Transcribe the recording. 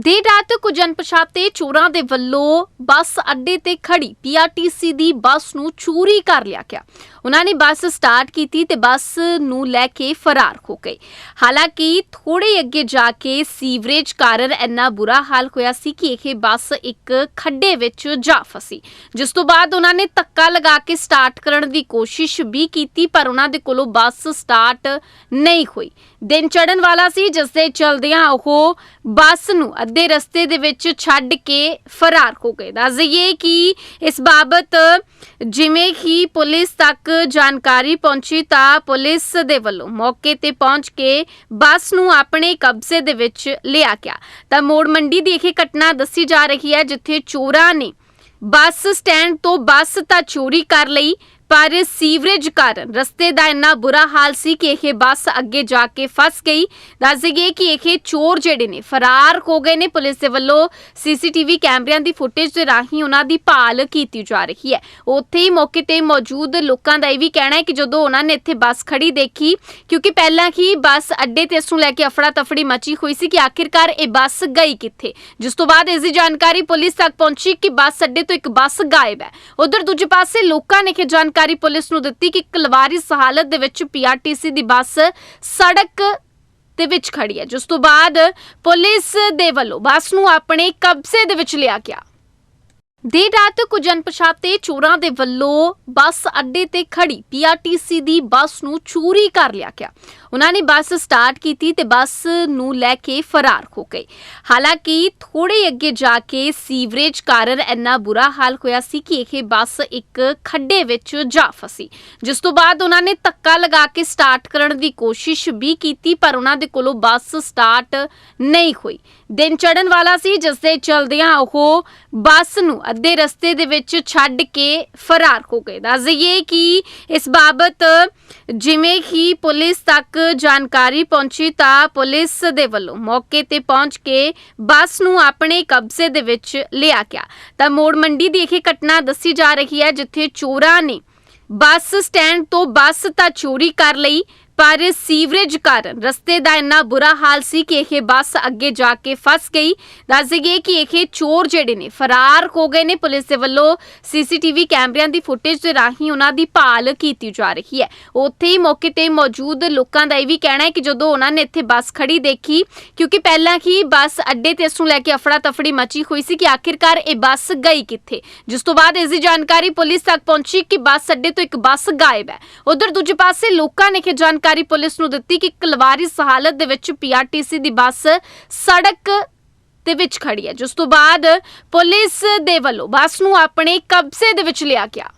ਦੇਰ ਰਾਤ ਕੁਝ ਅਣਪਛਾਤੇ ਚੋਰਾਂ ਦੇ ਵੱਲੋਂ ਬੱਸ ਅੱਡੇ ਤੇ ਖੜੀ ਪੀਆਰਟੀਸੀ ਦੀ ਬੱਸ ਨੂੰ ਚੋਰੀ ਕਰ ਲਿਆ ਗਿਆ। ਉਹਨਾਂ ਨੇ ਬੱਸ ਸਟਾਰਟ ਕੀਤੀ ਤੇ ਬੱਸ ਨੂੰ ਲੈ ਕੇ ਫਰਾਰ ਹੋ ਗਏ। ਹਾਲਾਂਕਿ ਥੋੜੇ ਅੱਗੇ ਜਾ ਕੇ ਸੀਵਰੇਜ ਕਾਰਨ ਇੰਨਾ ਬੁਰਾ ਹਾਲ ਹੋਇਆ ਸੀ ਕਿ ਇਹ ਬੱਸ ਇੱਕ ਖੱਡੇ ਵਿੱਚ ਜਾ ਫਸੀ। ਜਿਸ ਤੋਂ ਬਾਅਦ ਉਹਨਾਂ ਨੇ ਧੱਕਾ ਲਗਾ ਕੇ ਸਟਾਰਟ ਕਰਨ ਦੀ ਕੋਸ਼ਿਸ਼ ਵੀ ਕੀਤੀ, ਪਰ ਉਹਨਾਂ ਦੇ ਕੋਲੋਂ ਬੱਸ ਸਟਾਰਟ ਨਹੀਂ ਹੋਈ। ਦਿਨ ਚੜਨ ਵਾਲਾ ਸੀ, ਜਿਸ ਦੇ ਚਲਦਿਆਂ ਉਹ ਬੱਸ ਨੂੰ ਦੇ ਰਸਤੇ ਦੇ ਵਿੱਚ ਛੱਡ ਕੇ ਫਰਾਰ ਹੋ ਗਏ। ਦੱਸ ਦਈਏ ਕਿ ਇਸ ਬਾਬਤ ਜਿਵੇਂ ਹੀ ਪੁਲਿਸ ਤੱਕ ਜਾਣਕਾਰੀ ਪਹੁੰਚੀ ਤਾਂ ਪੁਲਿਸ ਦੇ ਵੱਲੋਂ ਮੌਕੇ ਤੇ ਪਹੁੰਚ ਕੇ ਬੱਸ ਨੂੰ ਆਪਣੇ ਕਬਜ਼ੇ ਦੇ ਵਿੱਚ ਲਿਆ ਗਿਆ। ਤਾਂ ਮੋੜ ਮੰਡੀ ਦੀ ਇਹ ਘਟਨਾ ਦੱਸੀ ਜਾ ਰਹੀ ਹੈ ਜਿੱਥੇ ਚੋਰਾਂ ਨੇ ਬੱਸ ਸਟੈਂਡ ਤੋਂ ਬੱਸ ਤਾਂ ਚੋਰੀ ਕਰ ਲਈ ਪਰ ਸੀਵਰੇਜ ਕਾਰਨ ਰਸਤੇ ਦਾ ਇੰਨਾ ਬੁਰਾ ਹਾਲ ਸੀ ਕਿ ਇਹ ਬੱਸ ਅੱਗੇ ਜਾ ਕੇ ਫਸ ਗਈ। ਦੱਸ ਦਈਏ ਕਿ ਇਹ ਚੋਰ ਜਿਹੜੇ ਨੇ ਫਰਾਰ ਹੋ ਗਏ ਨੇ। ਪੁਲਿਸ ਦੇ ਵੱਲੋਂ ਸੀਸੀਟੀਵੀ ਕੈਮਰਿਆਂ ਦੀ ਫੁਟੇਜ ਦੇ ਰਾਹੀਂ ਉਹਨਾਂ ਦੀ ਭਾਲ ਕੀਤੀ ਜਾ ਰਹੀ ਹੈ। ਉੱਥੇ ਹੀ ਮੌਕੇ ਤੇ ਮੌਜੂਦ ਲੋਕਾਂ ਦਾ ਇਹ ਵੀ ਕਹਿਣਾ ਹੈ ਕਿ ਜਦੋਂ ਉਹਨਾਂ ਨੇ ਇੱਥੇ ਬੱਸ ਖੜੀ ਦੇਖੀ, ਕਿਉਂਕਿ ਪਹਿਲਾਂ ਹੀ ਬੱਸ ਅੱਡੇ ਤੇ ਇਸ ਨੂੰ ਲੈ ਕੇ ਅਫੜਾ ਤਫੜੀ ਮਚੀ ਹੋਈ ਸੀ ਕਿ ਆਖਿਰਕਾਰ ਇਹ ਬੱਸ ਗਈ ਕਿੱਥੇ? ਜਿਸ ਤੋਂ ਬਾਅਦ ਇਸ ਦੀ ਜਾਣਕਾਰੀ ਪੁਲਿਸ ਤੱਕ ਪਹੁੰਚੀ ਕਿ ਬੱਸ ਅੱਡੇ ਤੋਂ ਇੱਕ ਬੱਸ ਗਾਇਬ ਹੈ। ਉਧਰ ਦੂਜੇ ਪਾਸੇ ਲੋਕਾਂ ਨੇ ਇਹ ਜਾਣਕਾਰੀ ਪੁਲਿਸ ਨੂੰ ਦਿੱਤੀ ਕਿ ਕਲਵਾਰਿਸ ਹਾਲਤ ਦੇ ਵਿੱਚ ਪੀਆਰਟੀਸੀ ਦੀ ਬੱਸ ਸੜਕ ਦੇ ਵਿੱਚ ਖੜੀ ਹੈ, ਜਿਸ ਤੋਂ ਬਾਅਦ ਪੁਲਿਸ ਦੇ ਵੱਲੋਂ ਬੱਸ ਨੂੰ ਆਪਣੇ ਕਬਜ਼ੇ ਦੇ ਵਿੱਚ ਲਿਆ ਗਿਆ। ਦੇਰ ਰਾਤ ਕੁਝ ਅਣਪਛਾਤੇ ਚੋਰਾਂ ਦੇ ਵੱਲੋਂ ਬੱਸ ਅੱਡੇ ਤੇ ਖੜੀ ਪੀਆਰਟੀਸੀ ਦੀ ਬੱਸ ਨੂੰ ਚੋਰੀ ਕਰ ਲਿਆ ਗਿਆ। ਉਹਨਾਂ ਨੇ ਬੱਸ ਸਟਾਰਟ ਕੀਤੀ ਤੇ ਬੱਸ ਨੂੰ ਲੈ ਕੇ ਫਰਾਰ ਹੋ ਗਏ। ਹਾਲਾਂਕਿ ਥੋੜੇ ਅੱਗੇ ਜਾ ਕੇ ਸੀਵਰੇਜ ਕਾਰਨ ਇੰਨਾ ਬੁਰਾ ਹਾਲ ਹੋਇਆ ਸੀ ਕਿ ਇਹ ਬੱਸ ਇੱਕ ਖੱਡੇ ਵਿੱਚ ਜਾ ਫਸੀ। ਜਿਸ ਤੋਂ ਬਾਅਦ ਉਹਨਾਂ ਨੇ ਧੱਕਾ ਲਗਾ ਕੇ ਸਟਾਰਟ ਕਰਨ ਦੀ ਕੋਸ਼ਿਸ਼ ਵੀ ਕੀਤੀ, ਪਰ ਉਹਨਾਂ ਦੇ ਕੋਲੋਂ ਬੱਸ ਸਟਾਰਟ ਨਹੀਂ ਹੋਈ। ਦਿਨ ਚੜਨ ਵਾਲਾ ਸੀ ਜਿਸ ਦੇ ਚਲਦਿਆਂ ਉਹ ਬੱਸ ਨੂੰ ਅੱਧੇ ਰਸਤੇ ਦੇ ਵਿੱਚ ਛੱਡ ਕੇ ਫਰਾਰ ਹੋ ਗਏ। ਦੱਸ ਦਈਏ ਕਿ ਇਸ ਬਾਬਤ ਜਿਵੇਂ ਹੀ ਪੁਲਿਸ ਤੱਕ ਜਾਣਕਾਰੀ ਪਹੁੰਚੀ ਤਾਂ ਪੁਲਿਸ ਦੇ ਵੱਲੋਂ ਮੌਕੇ ਤੇ ਪਹੁੰਚ ਕੇ ਬੱਸ ਨੂੰ ਆਪਣੇ ਕਬਜ਼ੇ ਦੇ ਵਿੱਚ ਲਿਆ ਗਿਆ। ਤਾਂ ਮੋੜ ਮੰਡੀ ਦੀ ਇਹ ਘਟਨਾ ਦੱਸੀ ਜਾ ਰਹੀ ਹੈ, ਜਿੱਥੇ ਚੋਰਾਂ ਨੇ ਬੱਸ ਸਟੈਂਡ ਤੋਂ ਬੱਸ ਤਾਂ ਚੋਰੀ ਕਰ ਲਈ। ਪਰ ਸੀਵਰੇਜ ਕਾਰਨ ਰਸਤੇ ਦਾ ਇੰਨਾ ਬੁਰਾ ਹਾਲ ਸੀ ਕਿ ਇਹ ਬੱਸ ਅੱਗੇ ਜਾ ਕੇ ਫਸ ਗਈ। ਦੱਸ ਦਈਏ ਕਿ ਇਹ ਚੋਰ ਜਿਹੜੇ ਨੇ ਫਰਾਰ ਹੋ ਗਏ ਨੇ। ਪੁਲਿਸ ਦੇ ਵੱਲੋਂ ਸੀਸੀਟੀਵੀ ਕੈਮਰਿਆਂ ਦੀ ਫੁਟੇਜ ਦੇ ਰਾਹੀਂ ਉਹਨਾਂ ਦੀ ਭਾਲ ਕੀਤੀ ਜਾ ਰਹੀ ਹੈ। ਉੱਥੇ ਹੀ ਮੌਕੇ ਤੇ ਮੌਜੂਦ ਲੋਕਾਂ ਦਾ ਇਹ ਵੀ ਕਹਿਣਾ ਹੈ ਕਿ ਜਦੋਂ ਉਹਨਾਂ ਨੇ ਇੱਥੇ ਬੱਸ ਖੜੀ ਦੇਖੀ, ਕਿਉਂਕਿ ਪਹਿਲਾਂ ਹੀ ਬੱਸ ਅੱਡੇ ਤੇ ਇਸ ਨੂੰ ਲੈ ਕੇ ਅਫੜਾ ਤਫੜੀ ਮਚੀ ਹੋਈ ਸੀ ਕਿ ਆਖਿਰਕਾਰ ਇਹ ਬੱਸ ਗਈ ਕਿੱਥੇ? ਜਿਸ ਤੋਂ ਬਾਅਦ ਇਸ ਦੀ ਜਾਣਕਾਰੀ ਪੁਲਿਸ ਤੱਕ ਪਹੁੰਚੀ ਕਿ ਬੱਸ ਅੱਡੇ ਤੋਂ ਇੱਕ ਬੱਸ ਗਾਇਬ ਹੈ। ਉਧਰ ਦੂਜੇ ਪਾਸੇ ਲੋਕਾਂ ਨੇ ਇਹ ਜਾਣਕਾਰੀ ਪੁਲਿਸ ਨੂੰ ਦਿੱਤੀ ਕਿ ਕਲਵਾਰਿਸ ਹਾਲਤ ਦੇ ਵਿੱਚ ਪੀਆਰਟੀਸੀ ਦੀ ਬੱਸ ਸੜਕ ਦੇ ਵਿੱਚ ਖੜੀ ਹੈ, ਜਿਸ ਤੋਂ ਬਾਅਦ ਪੁਲਿਸ ਦੇ ਵੱਲੋਂ ਬੱਸ ਨੂੰ ਆਪਣੇ ਕਬਜ਼ੇ ਦੇ ਵਿੱਚ ਲਿਆ ਗਿਆ।